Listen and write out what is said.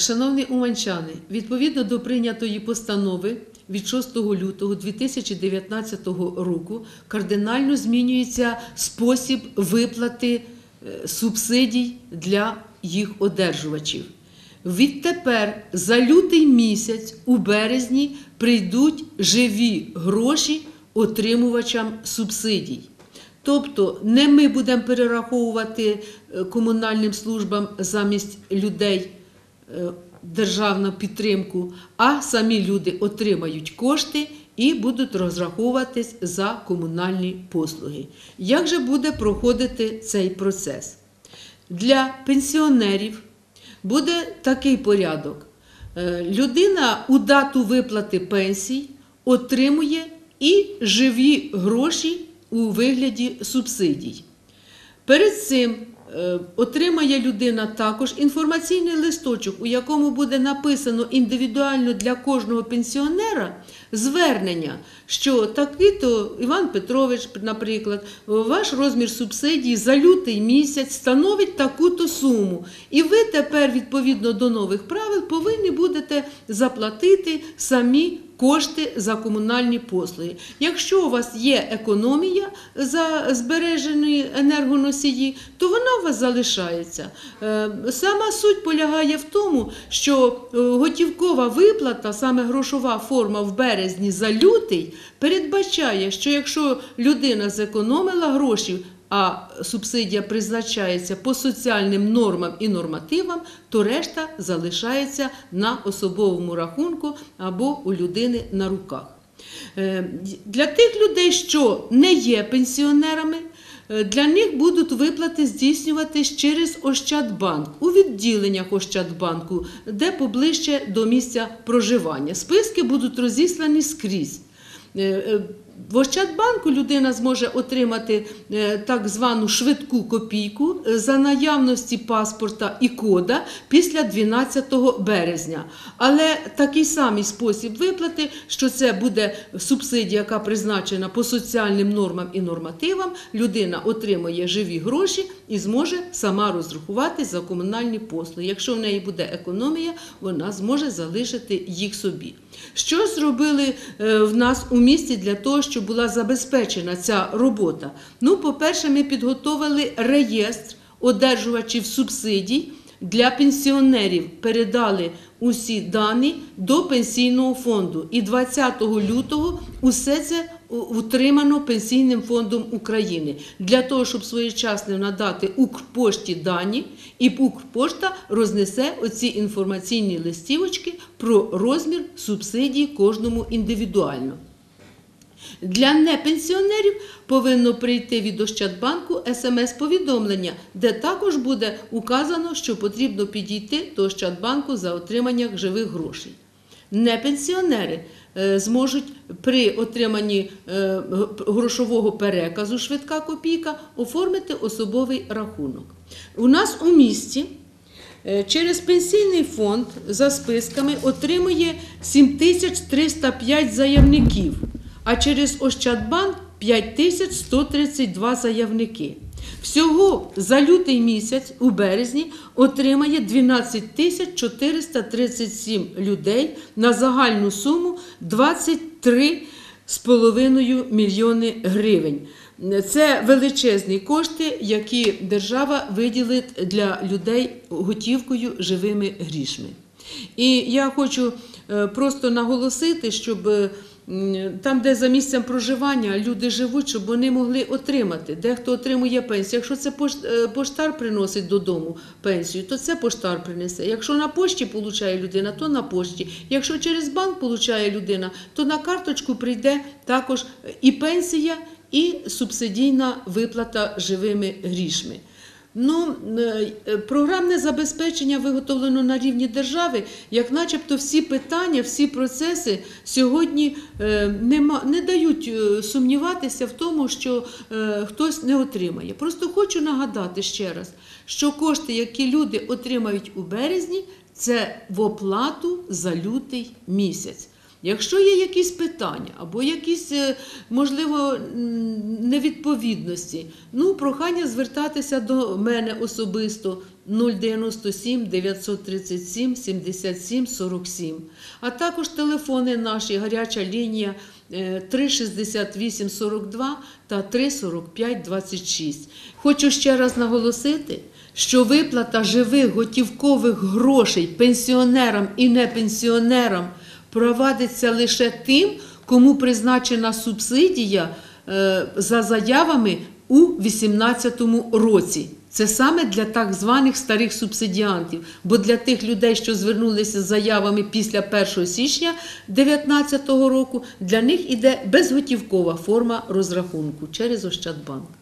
Шановні уманчани, відповідно до прийнятої постанови від 6 лютого 2019 року кардинально змінюється спосіб виплати е, субсидій для їх одержувачів. Відтепер за лютий місяць у березні прийдуть живі гроші отримувачам субсидій. Тобто не ми будемо перераховувати е, комунальним службам замість людей державну підтримку, а самі люди отримають кошти і будуть розраховуватись за комунальні послуги. Як же буде проходити цей процес? Для пенсіонерів буде такий порядок. Е, Людина у дату виплати пенсій отримує і живі гроші у вигляді субсидій. Перед цим отримає людина також інформаційний листочок, у якому буде написано індивідуально для кожного пенсіонера звернення, що такий-то Іван Петрович, наприклад, ваш розмір субсидії за лютий місяць становить таку-то суму. І ви тепер, відповідно до нових правил, повинні будете заплатити самі кошти за комунальні послуги. Якщо у вас є економія за збережені енергоносії, то вона у вас залишається. Е, Сама суть полягає в тому, що е, готівкова виплата, саме грошова форма в березні за лютий, передбачає, що якщо людина зекономила гроші, а субсидія призначається по соціальним нормам і нормативам, то решта залишається на особовому рахунку або у людини на руках. Е, Для тих людей, що не є пенсіонерами, е, для них будуть виплати здійснюватись через Ощадбанк у відділеннях Ощадбанку, де поближче до місця проживання. Списки будуть розіслані скрізь. В Ощадбанку людина зможе отримати е, так звану швидку копійку е, за наявності паспорта і кода після 12 березня. Але такий самий спосіб виплати, що це буде субсидія, яка призначена по соціальним нормам і нормативам, людина отримує живі гроші і зможе сама розрахувати за комунальні послуги. Якщо в неї буде економія, вона зможе залишити їх собі. Що зробили е, в нас у місті для того, щоб була забезпечена ця робота? Ну, по-перше, ми підготовили реєстр одержувачів субсидій для пенсіонерів. Передали усі дані до пенсійного фонду. І 20 лютого усе це утримано Пенсійним фондом України для того, щоб своєчасно надати Укрпошті дані, і Укрпошта рознесе оці інформаційні листівочки про розмір субсидій кожному індивідуально. Для непенсіонерів повинно прийти від Ощадбанку смс-повідомлення, де також буде указано, що потрібно підійти до Ощадбанку за отриманням живих грошей. Непенсіонери е, зможуть при отриманні е, грошового переказу швидка копійка оформити особовий рахунок. У нас у місті Е, Через пенсійний фонд за списками отримує 7305 заявників, а через Ощадбанк 5132 заявники. Всього за лютий місяць у березні отримає 12 437 людей на загальну суму 23,5 мільйони гривень. Це величезні кошти, які держава виділить для людей готівкою живими грішми. І я хочу е, просто наголосити, щоб е, там, де за місцем проживання люди живуть, щоб вони могли отримати. Дехто отримує пенсію. Якщо це е, поштар приносить додому пенсію, то це поштар принесе. Якщо на пошті получає людина, то на пошті. Якщо через банк получає людина, то на карточку прийде також і пенсія, і субсидійна виплата живими грішми. Ну, е, е, програмне забезпечення виготовлено на рівні держави, як начебто всі питання, всі процеси сьогодні е, нема, не дають сумніватися в тому, що хтось не отримає. Просто хочу нагадати ще раз, що кошти, які люди отримають у березні, це в оплату за лютий місяць. Якщо є якісь питання або якісь, е, можливо, невідповідності, ну, прохання звертатися до мене особисто 097 937 77 47. А також телефони наші, гаряча лінія е, 368 42 та 345 26. Хочу ще раз наголосити, що виплата живих готівкових грошей пенсіонерам і непенсіонерам провадиться лише тим, кому призначена субсидія е, за заявами у 2018 році. Це саме для так званих старих субсидіантів. Бо для тих людей, що звернулися з заявами після 1 січня 2019 року, для них іде безготівкова форма розрахунку через Ощадбанк.